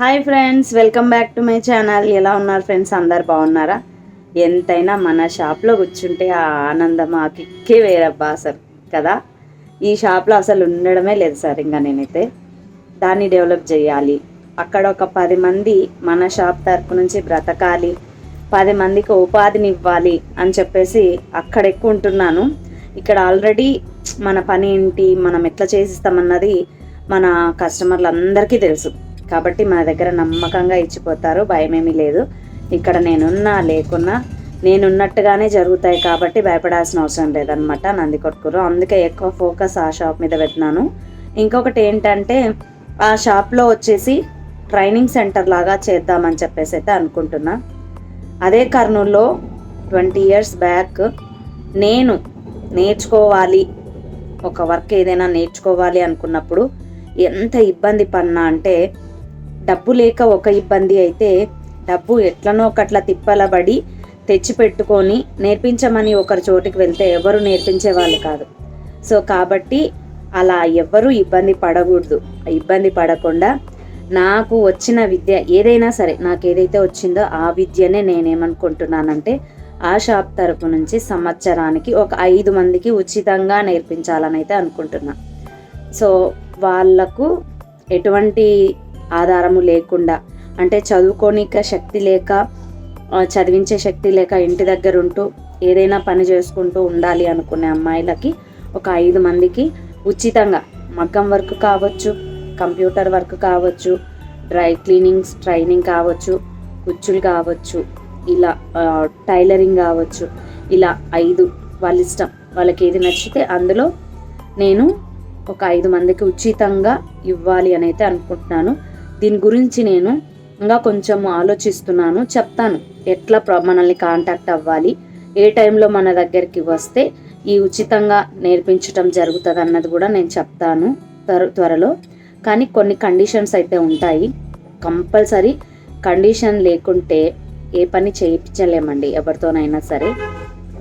Hi friends welcome back to my channel. ఎలా ఉన్నారు friends? అందరు బాగున్నారా? ఎంతైనా మన షాప్లో కూర్చుంటే ఆ ఆనందం ఆ కిక్కే వేరబ్బా అసలు కదా? ఈ షాప్లో అసలు ఉండడమే లేదు సార్ ఇంకా నేనైతే. దాన్ని డెవలప్ చేయాలి. అక్కడ ఒక పది మంది మన షాప్ తరపు నుంచి బ్రతకాలి. పది మందికి ఉపాధిని ఇవ్వాలి అని చెప్పేసి అక్కడ ఎక్కువ ఉంటున్నాను. ఇక్కడ ఆల్రెడీ మన పని ఏంటి మనం ఎట్లా చేసిస్తామన్నది మన కస్టమర్లందరికీ తెలుసు. కాబట్టి మన దగ్గర నమ్మకంగా ఇచ్చిపోతారు భయమేమీ లేదు. ఇక్కడ నేనున్నా లేకున్నా నేనున్నట్టుగానే జరుగుతాయి కాబట్టి భయపడాల్సిన అవసరం లేదనమాట నంది కొట్టుకురు అందుకే ఎక్కువ ఫోకస్ ఆ షాప్ మీద పెట్టినాను ఇంకొకటి ఏంటంటే ఆ షాప్లో వచ్చేసి ట్రైనింగ్ సెంటర్ లాగా చేద్దామని చెప్పేసి అయితే అనుకుంటున్నా. అదే కర్నూల్లో ట్వంటీ ఇయర్స్ బ్యాక్ నేను నేర్చుకోవాలి ఒక వర్క్ ఏదైనా నేర్చుకోవాలి అనుకున్నప్పుడు ఎంత ఇబ్బంది పడినా అంటే డబ్బు లేక ఒక ఇబ్బంది అయితే డబ్బు ఎట్లనో ఒకట్లా తిప్పలబడి తెచ్చిపెట్టుకొని నేర్పించమని ఒకరి చోటికి వెళ్తే ఎవరు నేర్పించే వాళ్ళు కాదు. సో కాబట్టి అలా ఎవ్వరూ ఇబ్బంది పడకూడదు. ఇబ్బంది పడకుండా నాకు వచ్చిన విద్య ఏదైనా సరే నాకు ఏదైతే వచ్చిందో ఆ విద్యనే నేనేమనుకుంటున్నానంటే ఆ షాప్ తరపు నుంచి సంవత్సరానికి ఒక ఐదు మందికి ఉచితంగా నేర్పించాలని అయితే అనుకుంటున్నా. సో వాళ్ళకు ఎటువంటి ఆధారము లేకుండా అంటే చదువుకోనిక శక్తి లేక చదివించే శక్తి లేక ఇంటి దగ్గర ఉంటూ ఏదైనా పని చేసుకుంటూ ఉండాలి అనుకునే అమ్మాయిలకి ఒక ఐదు మందికి ఉచితంగా మగ్గం వర్క్ కావచ్చు కంప్యూటర్ వర్క్ కావచ్చు డ్రై క్లీనింగ్స్ ట్రైనింగ్ కావచ్చు కుచ్చులు కావచ్చు ఇలా టైలరింగ్ కావచ్చు ఇలా ఐదు వాళ్ళ ఇష్టం. వాళ్ళకి ఏది నచ్చితే అందులో నేను ఒక ఐదు మందికి ఉచితంగా ఇవ్వాలి అని అయితే అనుకుంటున్నాను. దీని గురించి నేను ఇంకా కొంచెం ఆలోచిస్తున్నాను చెప్తాను. ఎట్లా ప్ర- మనల్ని కాంటాక్ట్ అవ్వాలి ఏ టైంలో మన దగ్గరికి వస్తే ఈ ఉచితంగా నేర్పించటం జరుగుతుంది అన్నది కూడా నేను చెప్తాను త్వర త్వరలో. కానీ కొన్ని కండిషన్స్ అయితే ఉంటాయి. కంపల్సరీ కండిషన్ లేకుంటే ఏ పని చేయించలేమండి ఎవరితోనైనా సరే.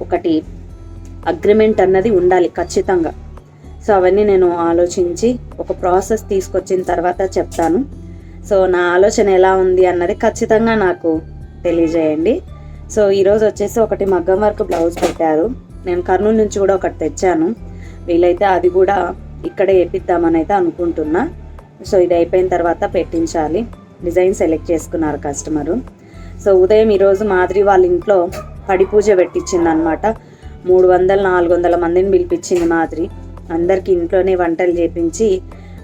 ఒకటి అగ్రిమెంట్ అన్నది ఉండాలి ఖచ్చితంగా. సో అవన్నీ నేను ఆలోచించి ఒక ప్రాసెస్ తీసుకొచ్చిన తర్వాత చెప్తాను. సో నా ఆలోచన ఎలా ఉంది అన్నది ఖచ్చితంగా నాకు తెలియజేయండి. సో ఈరోజు వచ్చేసి ఒకటి మగ్గం వర్క్ బ్లౌజ్ పెట్టారు. నేను కర్నూలు నుంచి కూడా ఒకటి తెచ్చాను. వీలైతే అది కూడా ఇక్కడే వేపిద్దామని అయితే అనుకుంటున్నా. సో ఇది అయిపోయిన తర్వాత పెట్టించాలి. డిజైన్ సెలెక్ట్ చేసుకున్నారు కస్టమరు. సో ఉదయం ఈరోజు మాదిరి వాళ్ళ ఇంట్లో పడి పూజ పెట్టించింది అనమాట మూడు వందల నాలుగు వందల మందిని పిలిపించింది మాదిరి. అందరికి ఇంట్లోనే వంటలు చేపించి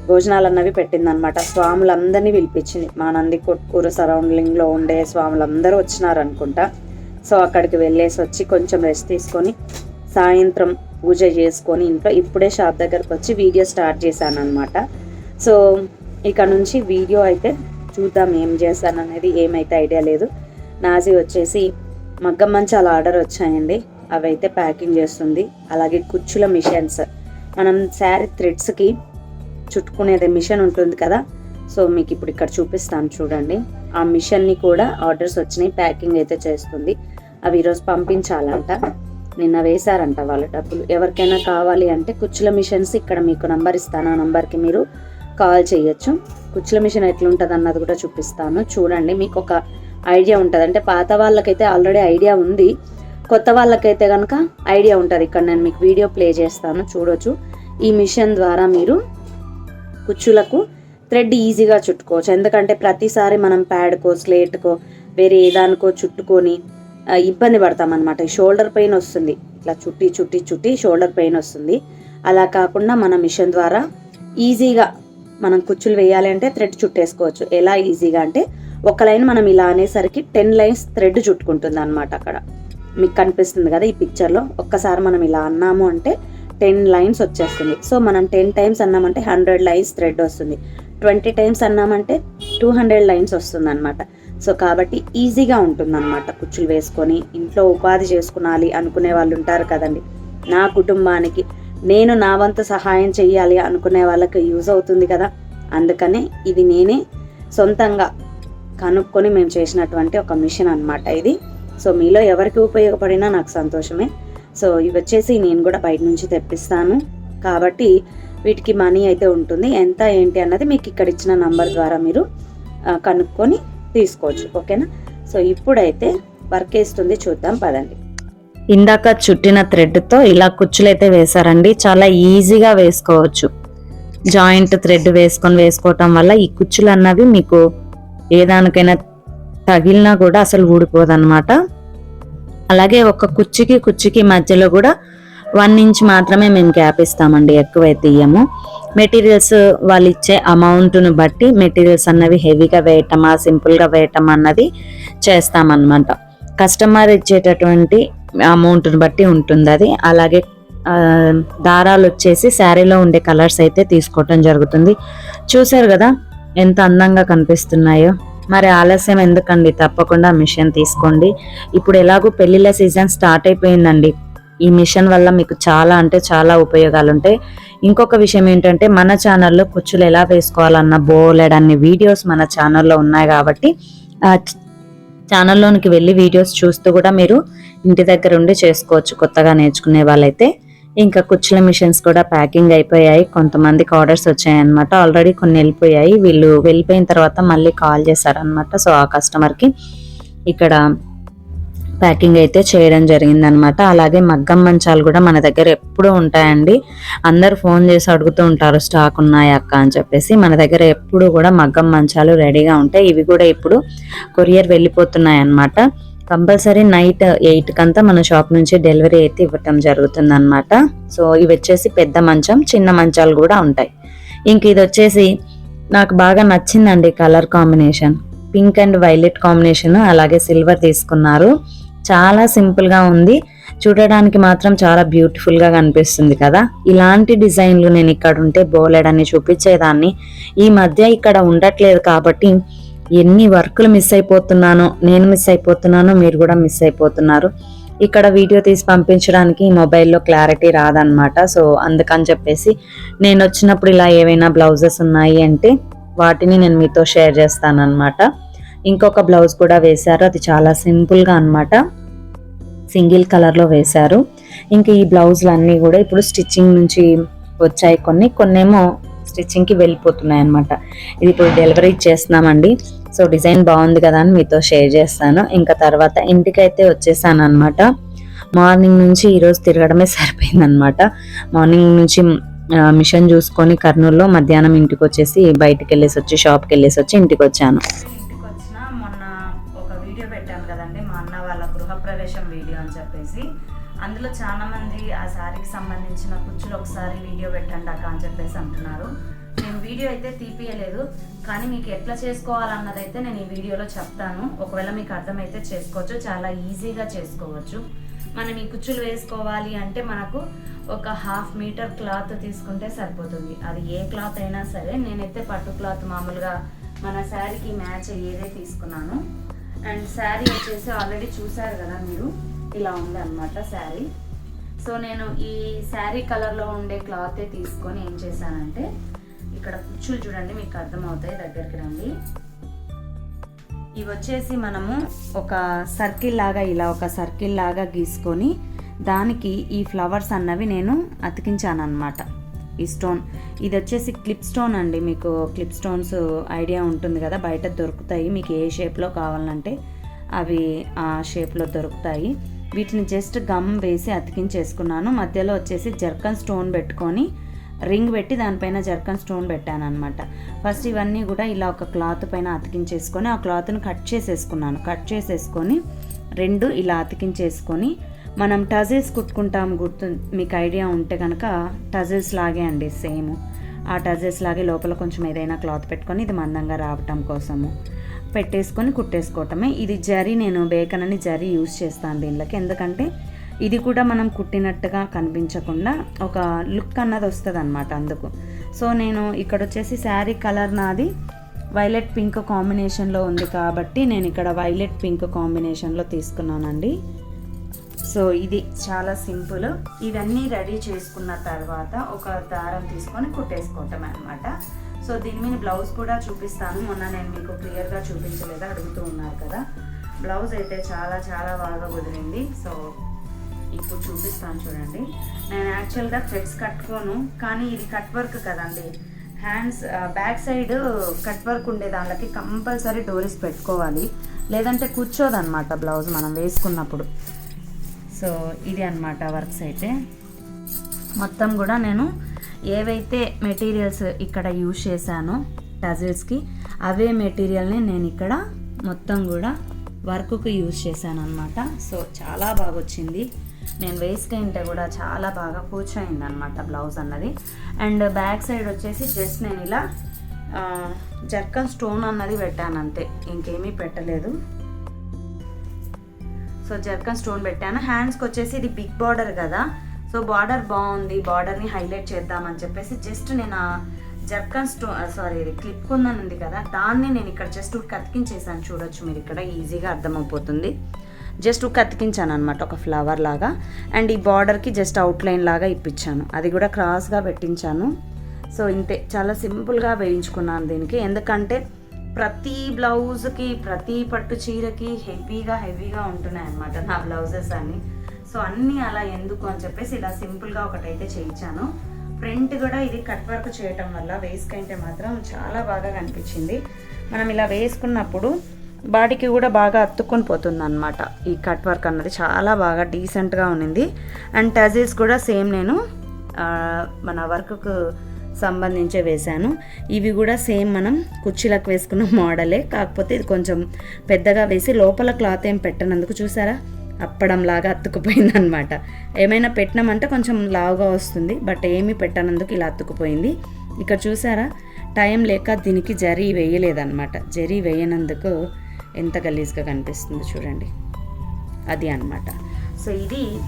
భోజనాలు అన్నవి పెట్టింది అనమాట స్వాములందరినీ పిలిపించింది. మా నంది కొట్కూరు సరౌండింగ్లో ఉండే స్వాములందరూ వచ్చినారు అనుకుంటా సో అక్కడికి వెళ్ళేసి వచ్చి కొంచెం రెస్ట్ తీసుకొని సాయంత్రం పూజ చేసుకొని ఇంట్లో ఇప్పుడే షాప్ దగ్గరకు వచ్చి వీడియో స్టార్ట్ చేశాను అనమాట సో ఇక నుంచి వీడియో అయితే చూద్దాం ఏం చేశాను అనేది ఏమైతే ఐడియా లేదు. నాజీ వచ్చేసి మగ్గం మంచాల ఆర్డర్ వచ్చాయండి. అవి అయితే ప్యాకింగ్ చేస్తుంది. అలాగే కుచ్చుల మిషన్స్. మనం శారీ థ్రెడ్స్కి చుట్టుకునేది మిషన్ ఉంటుంది కదా సో మీకు ఇప్పుడు ఇక్కడ చూపిస్తాను చూడండి. ఆ మిషన్ని కూడా ఆర్డర్స్ వచ్చినాయి ప్యాకింగ్ అయితే చేస్తుంది. అవి ఈరోజు పంపించాలంట. నిన్న వేశారంట వాళ్ళ డబ్బులు. ఎవరికైనా కావాలి అంటే కుచ్చుల మిషన్స్ ఇక్కడ మీకు నంబర్ ఇస్తాను. ఆ నంబర్కి మీరు కాల్ చేయొచ్చు. కుచ్చుల మిషన్ ఎట్లుంటుంది అన్నది కూడా చూపిస్తాను. చూడండి మీకు ఒక ఐడియా ఉంటుంది. అంటే పాత వాళ్ళకైతే ఆల్రెడీ ఐడియా ఉంది. కొత్త వాళ్ళకైతే కనుక ఐడియా ఉంటుంది. ఇక్కడ నేను మీకు వీడియో ప్లే చేస్తాను చూడొచ్చు. ఈ మిషన్ ద్వారా మీరు కుచ్చులకు థ్రెడ్ ఈజీగా చుట్టుకోవచ్చు. ఎందుకంటే ప్రతిసారి మనం ప్యాడ్కో స్లేట్కో వేరే ఏదానికో చుట్టుకొని ఇబ్బంది పడతామన్నమాట. షోల్డర్ పెయిన్ వస్తుంది. ఇట్లా చుట్టి చుట్టి చుట్టి షోల్డర్ పెయిన్ వస్తుంది. అలా కాకుండా మన మిషన్ ద్వారా ఈజీగా మనం కుచ్చులు వేయాలి అంటే థ్రెడ్ చుట్టేసుకోవచ్చు. ఎలా ఈజీగా అంటే ఒక లైన్ మనం ఇలా అనేసరికి టెన్ లైన్స్ థ్రెడ్ చుట్టుకుంటుంది అనమాట అక్కడ. మీకు కనిపిస్తుంది కదా ఈ పిక్చర్లో? ఒక్కసారి మనం ఇలా అన్నాము అంటే టెన్ లైన్స్ వచ్చేస్తుంది. సో మనం టెన్ టైమ్స్ అన్నామంటే హండ్రెడ్ లైన్స్ థ్రెడ్ వస్తుంది. ట్వంటీ టైమ్స్ అన్నామంటే టూ హండ్రెడ్ లైన్స్ వస్తుంది అనమాట సో కాబట్టి ఈజీగా ఉంటుంది అనమాట కుచ్చులు వేసుకొని ఇంట్లో ఉపాధి చేసుకునాలి అనుకునే వాళ్ళు ఉంటారు కదండి. నా కుటుంబానికి నేను నా వంతు సహాయం చేయాలి అనుకునే వాళ్ళకి యూజ్ అవుతుంది కదా. అందుకనే ఇది నేనే సొంతంగా కనుక్కొని మేము చేసినటువంటి ఒక మిషన్ అన్నమాట ఇది. సో మీలో ఎవరికి ఉపయోగపడినా నాకు సంతోషమే. సో ఇవి వచ్చేసి నేను కూడా బయట నుంచి తెప్పిస్తాను. కాబట్టి వీటికి మనీ అయితే ఉంటుంది. ఎంత ఏంటి అన్నది మీకు ఇక్కడ ఇచ్చిన నంబర్ ద్వారా మీరు కనుక్కొని తీసుకోవచ్చు. ఓకేనా? సో ఇప్పుడైతే వర్క్ వేస్తుంది. చూద్దాం పదండి. ఇందాక చుట్టిన థ్రెడ్తో ఇలా కుచ్చులు అయితే వేశారండి. చాలా ఈజీగా వేసుకోవచ్చు. జాయింట్ థ్రెడ్ వేసుకొని వేసుకోవటం వల్ల ఈ కుచ్చులు అన్నవి మీకు ఏ దానికైనా తగిలినా కూడా అసలు ఊడిపోదన్నమాట. అలాగే ఒక కుర్చీకి కుర్చీకి మధ్యలో కూడా వన్ ఇంచ్ మాత్రమే మేము గ్యాప్ ఇస్తామండి ఎక్కువైతే ఇయ్యము. మెటీరియల్స్ వాళ్ళు ఇచ్చే అమౌంట్ను బట్టి మెటీరియల్స్ అన్నవి హెవీగా వేయటమా సింపుల్గా వేయటం అన్నది చేస్తామన్నమాట. కస్టమర్ ఇచ్చేటటువంటి అమౌంట్ని బట్టి ఉంటుంది అది. అలాగే దారాలు వచ్చేసి శారీలో ఉండే కలర్స్ అయితే తీసుకోవటం జరుగుతుంది. చూసారు కదా ఎంత అందంగా కనిపిస్తున్నాయో. మరి ఆలస్యం ఎందుకండి? తప్పకుండా మిషన్ తీసుకోండి. ఇప్పుడు ఎలాగో పెళ్ళిళ్ళ సీజన్ స్టార్ట్ అయిపోయిందండి. ఈ మిషన్ వల్ల మీకు చాలా అంటే చాలా ఉపయోగాలు ఉంటాయి ఇంకొక విషయం ఏంటంటే మన ఛానల్లో కుచ్చులు ఎలా వేసుకోవాలన్న బోలెడన్ని వీడియోస్ మన ఛానల్లో ఉన్నాయి కాబట్టి ఆ ఛానల్లోనికి వెళ్ళి వీడియోస్ చూస్తూ కూడా మీరు ఇంటి దగ్గర ఉండి చేసుకోవచ్చు కొత్తగా నేర్చుకునే వాళ్ళైతే. ఇంకా కుచ్చుల మిషన్స్ కూడా ప్యాకింగ్ అయిపోయాయి. కొంతమందికి ఆర్డర్స్ వచ్చాయన్నమాట. ఆల్రెడీ కొన్ని వెళ్ళిపోయాయి. వీళ్ళు వెళ్ళిపోయిన తర్వాత మళ్ళీ కాల్ చేశారనమాట సో ఆ కస్టమర్కి ఇక్కడ ప్యాకింగ్ అయితే చేయడం జరిగిందనమాట అలాగే మగ్గం మంచాలు కూడా మన దగ్గర ఎప్పుడూ ఉంటాయండి. అందరు ఫోన్ చేసి అడుగుతూ ఉంటారు స్టాక్ ఉన్నాయి అక్క అని చెప్పేసి. మన దగ్గర ఎప్పుడు కూడా మగ్గం మంచాలు రెడీగా ఉంటాయి. ఇవి కూడా ఇప్పుడు కొరియర్ వెళ్ళిపోతున్నాయి అన్నమాట కంపల్సరీ నైట్ ఎయిట్ కంతా మన షాప్ నుంచి డెలివరీ అయితే ఇవ్వటం జరుగుతుంది అనమాట సో ఇవి వచ్చేసి పెద్ద మంచం చిన్న మంచాలు కూడా ఉంటాయి. ఇంక ఇది వచ్చేసి నాకు బాగా నచ్చిందండి colour combination. Pink and violet combination అలాగే సిల్వర్ తీసుకున్నారు. చాలా సింపుల్గా ఉంది. చూడడానికి మాత్రం చాలా బ్యూటిఫుల్గా కనిపిస్తుంది కదా. ఇలాంటి డిజైన్లు నేను ఇక్కడ ఉంటే బోలెడని చూపించేదాన్ని. ఈ మధ్య ఇక్కడ ఉండట్లేదు కాబట్టి ఎన్ని వర్కులు మిస్ అయిపోతున్నానో నేను మిస్ అయిపోతున్నానో మీరు కూడా మిస్ అయిపోతున్నారు. ఇక్కడ వీడియో తీసి పంపించడానికి ఈ మొబైల్లో క్లారిటీ రాదనమాట సో అందుకని చెప్పేసి నేను వచ్చినప్పుడు ఇలా ఏవైనా బ్లౌజెస్ ఉన్నాయి అంటే వాటిని నేను మీతో షేర్ చేస్తాను ఇంకొక బ్లౌజ్ కూడా వేశారు. అది చాలా సింపుల్గా అన్నమాట. సింగిల్ కలర్లో వేశారు. ఇంకా ఈ బ్లౌజులు అన్నీ కూడా ఇప్పుడు స్టిచ్చింగ్ నుంచి వచ్చాయి కొన్ని. కొన్నేమో స్టిచ్చింగ్కి వెళ్ళిపోతున్నాయి అనమాట ఇది ఇప్పుడు డెలివరీ చేస్తున్నామండి. సో డిజైన్ బాగుంది కదా అని మీతో షేర్ చేస్తాను. ఇంకా తర్వాత ఇంటికైతే వచ్చేసాను అనమాట మార్నింగ్ నుంచి ఈరోజు తిరగడమే సరిపోయిందనమాట మార్నింగ్ నుంచి మిషన్ చూసుకొని కర్నూలులో మధ్యాహ్నం ఇంటికి వచ్చేసి బయటికి వెళ్ళేసి వచ్చి షాప్కి వెళ్ళేసి వచ్చి ఇంటికి వచ్చాను ఇంటికి వచ్చిన మొన్న ఒక వీడియో పెట్టాను కదండి. మా అన్న వాళ్ళ గృహప్రవేశం వీడియో అని చెప్పేసి. అందులో చాలా మంది ఆ శారీకి సంబంధించిన కుచ్చులు ఒకసారి వీడియో పెట్టండి అక్క అని చెప్పేసి అంటున్నారు. నేను వీడియో అయితే తీపియలేదు కానీ మీకు ఎట్లా చేసుకోవాలన్నది అయితే నేను ఈ వీడియోలో చెప్తాను. ఒకవేళ మీకు అర్థమైతే చేసుకోవచ్చు చాలా ఈజీగా చేసుకోవచ్చు. మనం ఈ కుచ్చులు వేసుకోవాలి అంటే మనకు ఒక హాఫ్ మీటర్ క్లాత్ తీసుకుంటే సరిపోతుంది. అది ఏ క్లాత్ అయినా సరే నేనైతే పట్టు క్లాత్ మామూలుగా మన శారీకి మ్యాచ్ ఏదే తీసుకున్నాను. అండ్ శారీ వచ్చేసి ఆల్రెడీ చూసారు కదా మీరు? ఇలా ఉంది అనమాట శారీ. సో నేను ఈ శారీ కలర్లో ఉండే క్లాతే తీసుకొని ఏం చేశానంటే ఇక్కడ కుచ్చులు చూడండి మీకు అర్థమవుతాయి దగ్గరికి రండి. ఇవి వచ్చేసి మనము ఒక సర్కిల్ లాగా ఇలా ఒక సర్కిల్ లాగా గీసుకొని దానికి ఈ ఫ్లవర్స్ అన్నవి నేను అతికించాను అనమాట ఈ స్టోన్ ఇది వచ్చేసి క్లిప్ స్టోన్ అండి మీకు క్లిప్ స్టోన్స్ ఐడియా ఉంటుంది కదా బయట దొరుకుతాయి మీకు ఏ షేప్లో కావాలంటే అవి ఆ షేప్లో దొరుకుతాయి. వీటిని జస్ట్ గమ్ వేసి అతికించేసుకున్నాను. మధ్యలో వచ్చేసి జర్కన్ స్టోన్ పెట్టుకొని రింగ్ పెట్టి దానిపైన జర్కన్ స్టోన్ పెట్టాను అనమాట ఫస్ట్ ఇవన్నీ కూడా ఇలా ఒక క్లాత్ పైన అతికించేసుకొని ఆ క్లాత్ని కట్ చేసేసుకున్నాను. కట్ చేసేసుకొని రెండు ఇలా అతికించేసుకొని మనం టజిల్స్ కుట్టుకుంటాం గుర్తు మీకు ఐడియా ఉంటే కనుక టజిల్స్ లాగే అండి సేమ్. ఆ టజిల్స్ లాగే లోపల కొంచెం ఏదైనా క్లాత్ పెట్టుకొని ఇది మందంగా రావటం కోసము. పెట్టేసుకొని కుట్టేసుకోవటమే. ఇది జరీ నేను బేకన్ అని జరీ యూజ్ చేస్తాను దీనిలోకి. ఎందుకంటే ఇది కూడా మనం కుట్టినట్టుగా కనిపించకుండా ఒక లుక్ అన్నది వస్తుంది అనమాట అందుకు. సో నేను ఇక్కడ వచ్చేసి శారీ కలర్ నాది వైలెట్ పింక్ కాంబినేషన్లో ఉంది కాబట్టి నేను ఇక్కడ వైలెట్ పింక్ కాంబినేషన్లో తీసుకున్నానండి. సో ఇది చాలా సింపుల్. ఇవన్నీ రెడీ చేసుకున్న తర్వాత ఒక దారం తీసుకొని కుట్టేసుకోవటం అనమాట సో దీని మీద బ్లౌజ్ కూడా చూపిస్తాను. మొన్న నేను మీకు క్లియర్గా చూపించలేదు? అడుగుతూ ఉన్నారు కదా. బ్లౌజ్ అయితే చాలా చాలా బాగా కుదిరింది. సో ఇప్పుడు చూపిస్తాను చూడండి. నేను యాక్చువల్గా థ్రెడ్స్ కట్టుకోను కానీ ఇది కట్ వర్క్ కదండి. Hands back side cut work ఉండే దానికి కంపల్సరీ డోరీస్ పెట్టుకోవాలి. లేదంటే కూర్చోదన్నమాట బ్లౌజ్ మనం వేసుకున్నప్పుడు. సో ఇది అన్నమాట వర్క్స్ అయితే. మొత్తం కూడా నేను ఏవైతే మెటీరియల్స్ ఇక్కడ యూజ్ చేశానో టజిల్స్కి అవే మెటీరియల్ని నేను ఇక్కడ మొత్తం కూడా వర్క్కి యూజ్ చేశాను అనమాట సో చాలా బాగా వచ్చింది నేను వేసుకుంటే కూడా చాలా బాగా కూర్చోయింది అనమాట బ్లౌజ్ అన్నది. అండ్ బ్యాక్ సైడ్ వచ్చేసి జస్ట్ నేను ఇలా జర్కన్ స్టోన్ అన్నది పెట్టాను అంతే ఇంకేమీ పెట్టలేదు. సో జర్కన్ స్టోన్ పెట్టాను. హ్యాండ్స్కి వచ్చేసి ఇది బిగ్ బార్డర్ కదా. సో బార్డర్ బాగుంది బార్డర్ని హైలైట్ చేద్దామని చెప్పేసి జస్ట్ నేను ఆ జర్కన్ స్టో సారీ క్లిప్ ఉందని ఉంది కదా దాన్ని నేను ఇక్కడ జస్ట్ కతికించేసాను. చూడొచ్చు మీరు ఇక్కడ ఈజీగా అర్థమైపోతుంది జస్ట్ కతికించాను అనమాట ఒక ఫ్లవర్ లాగా. అండ్ ఈ బార్డర్కి జస్ట్ అవుట్లైన్ లాగా ఇప్పించాను. అది కూడా క్రాస్గా పెట్టించాను. సో ఇంతే చాలా సింపుల్గా వేయించుకున్నాను దీనికి. ఎందుకంటే ప్రతి బ్లౌజ్కి ప్రతి పట్టు చీరకి హెవీగా హెవీగా ఉంటున్నాయి అన్నమాట నా బ్లౌజెస్ అన్నీ. సో అన్నీ అలా ఎందుకు అని చెప్పేసి ఇలా సింపుల్గా ఒకటైతే చేయించాను. ఫ్రంట్ కూడా ఇది కట్ వర్క్ చేయటం వల్ల వేసుకుంటే మాత్రం చాలా బాగా కనిపించింది. మనం ఇలా వేసుకున్నప్పుడు బాడీకి కూడా బాగా అత్తుకొని పోతుంది అనమాట ఈ కట్ వర్క్ అన్నది చాలా బాగా డీసెంట్గా ఉన్నింది. అండ్ టజిల్స్ కూడా సేమ్ నేను మన వర్క్కు సంబంధించే వేశాను. ఇవి కూడా సేమ్ మనం కుర్చీలకు వేసుకున్న మోడలే కాకపోతే ఇది కొంచెం పెద్దగా వేసి లోపల క్లాత్ ఏం పెట్టనందుకు చూసారా? అప్పడంలాగా అతుక్కుపోయింది అనమాట ఏమైనా పెట్టినామంటే కొంచెం లావుగా వస్తుంది బట్ ఏమీ పెట్టనందుకు ఇలా అతుక్కుపోయింది. ఇక్కడ చూసారా? టైం లేక దీనికి జరీ వేయలేదన్నమాట. జరీ వేయనందుకు ఎంత గలీజ్గా కనిపిస్తుందో చూడండి. అది అన్నమాట. సో ఇది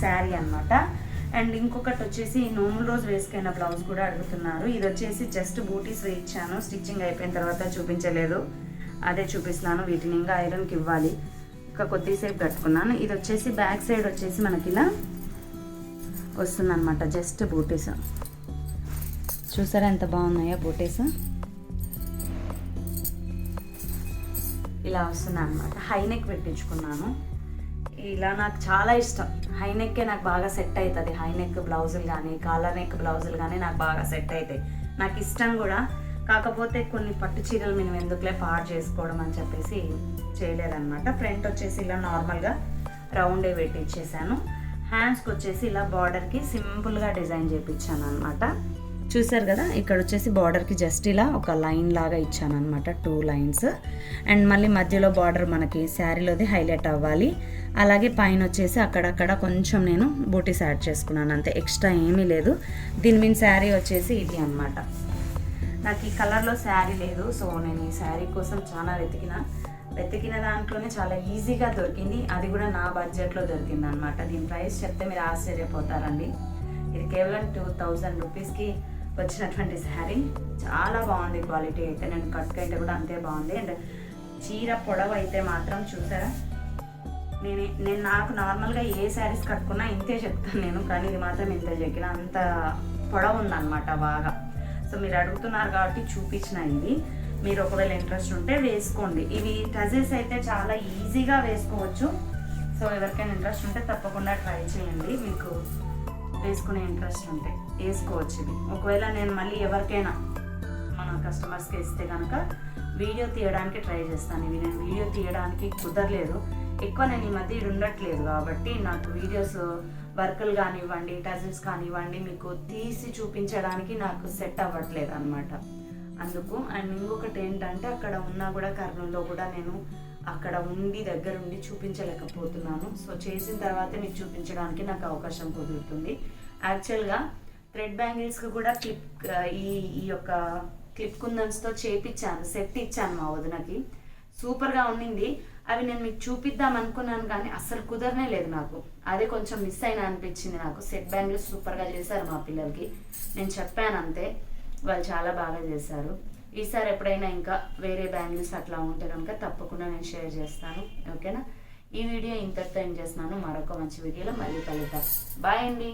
శారీ అన్నమాట. అండ్ ఇంకొకటి వచ్చేసి నోముల రోజు వేసుకున్న బ్లౌజ్ కూడా అడుగుతున్నారు. ఇది వచ్చేసి జస్ట్ బూటీస్ వేయించాను. స్టిచ్చింగ్ అయిపోయిన తర్వాత చూపించలేదు. అదే చూపిస్తున్నాను. వీటిని ఇంకా ఐరన్కి ఇవ్వాలి. ఇంకా కొద్దిసేపు కట్టుకున్నాను. ఇది వచ్చేసి బ్యాక్ సైడ్ వచ్చేసి మనకి ఇలా వస్తుందన్నమాట జస్ట్ బూటీస్. చూసారా ఎంత బాగున్నాయో బూటీస్? ఇలా వస్తుందన్నమాట. హై హైనెక్ పెట్టించుకున్నాను. ఇలా నాకు చాలా ఇష్టం. హైనెక్కే నాకు బాగా సెట్ అవుతుంది. హైనెక్ బ్లౌజులు కానీ కాలర్ నెక్ బ్లౌజులు కానీ నాకు బాగా సెట్ అవుతాయి. నాకు ఇష్టం కూడా. కాకపోతే కొన్ని పట్టు చీరలు మేము ఎందుకులే పాడు చేసుకోవడం అని చెప్పేసి చేయలేదన్నమాట. ఫ్రంట్ వచ్చేసి ఇలా నార్మల్గా రౌండే పెట్టి ఇచ్చేసాను హ్యాండ్స్కి వచ్చేసి ఇలా బార్డర్కి సింపుల్గా డిజైన్ చేయించాను అనమాట చూసారు కదా ఇక్కడ వచ్చేసి బార్డర్కి జస్ట్ ఇలా ఒక లైన్ లాగా ఇచ్చాను అనమాట టూ లైన్స్ అండ్ మళ్ళీ మధ్యలో బార్డర్ మనకి శారీలోది హైలైట్ అవ్వాలి. అలాగే పైన వచ్చేసి అక్కడక్కడ కొంచెం నేను బూటీస్ యాడ్ చేసుకున్నాను అంతే. ఎక్స్ట్రా ఏమీ లేదు. దీని మీద శారీ వచ్చేసి ఇది అన్నమాట. నాకు ఈ కలర్లో శారీ లేదు సో నేను ఈ శారీ కోసం చాలా వెతికిన. వెతికిన దాంట్లోనే చాలా ఈజీగా దొరికింది. అది కూడా నా బడ్జెట్లో దొరికింది అనమాట దీని ప్రైస్ చెప్తే మీరు ఆశ్చర్యపోతారండి. ఇది కేవలం టూ థౌజండ్ రూపీస్కి వచ్చినటువంటి శారీ. చాలా బాగుంది క్వాలిటీ అయితే. నేను కట్టుకుంటే కూడా అంతే బాగుంది. అండ్ చీర పొడవు అయితే మాత్రం చూసారా? నేను నేను నాకు నార్మల్గా ఏ శారీస్ కట్టుకున్నా ఇంతే చెప్తాను నేను. కానీ ఇది మాత్రం ఇంత చెక్కిన అంత పొడవు ఉందన్నమాట బాగా. సో మీరు అడుగుతున్నారు కాబట్టి చూపించిన ఇది. మీరు ఒకవేళ ఇంట్రెస్ట్ ఉంటే వేసుకోండి. ఇవి టజెస్ అయితే చాలా ఈజీగా వేసుకోవచ్చు. సో ఎవరికైనా ఇంట్రెస్ట్ ఉంటే తప్పకుండా ట్రై చేయండి. మీకు వేసుకునే ఇంట్రెస్ట్ ఉంటే వేసుకోవచ్చు ఇవి. ఒకవేళ నేను మళ్ళీ ఎవరికైనా మన కస్టమర్స్కి ఇస్తే కనుక వీడియో తీయడానికి ట్రై చేస్తాను. ఇవి నేను వీడియో తీయడానికి కుదరలేదు. ఎక్కువ నేను ఈ మధ్య ఇది ఉండట్లేదు కాబట్టి నాకు వీడియోస్ వర్కులు కానివ్వండి టజిల్స్ కానివ్వండి మీకు తీసి చూపించడానికి నాకు సెట్ అవ్వట్లేదు అనమాట అందుకు అండ్ ఇంకొకటి ఏంటంటే అక్కడ ఉన్నా కూడా కర్నూల్లో కూడా నేను అక్కడ ఉండి దగ్గర ఉండి చూపించలేకపోతున్నాను. సో చేసిన తర్వాతే మీకు చూపించడానికి నాకు అవకాశం కుదురుతుంది. యాక్చువల్గా థ్రెడ్ బ్యాంగిల్స్కి కూడా క్లిప్ ఈ ఈ యొక్క క్లిప్ కుందన్స్తో చేపించాను సెట్ ఇచ్చాను మా వదినకి. సూపర్గా ఉండింది. అవి నేను మీకు చూపిద్దాం అనుకున్నాను కానీ అసలు కుదరనే లేదు నాకు. అదే కొంచెం మిస్ అయినా అనిపించింది నాకు. సెట్ బ్యాంగిల్స్ సూపర్గా చేశారు మా పిల్లలకి. నేను చెప్పాను అంతే. వాళ్ళు చాలా బాగా చేశారు. ఈసారి ఎప్పుడైనా ఇంకా వేరే బ్యాంగిల్స్ అట్లా ఉంటే కనుక తప్పకుండా నేను షేర్ చేస్తాను. ఓకేనా? ఈ వీడియో ఇంతటితో ఏం చేస్తున్నాను. మరొక మంచి వీడియోలో మళ్ళీ కలుద్దాం. బాయ్ అండి.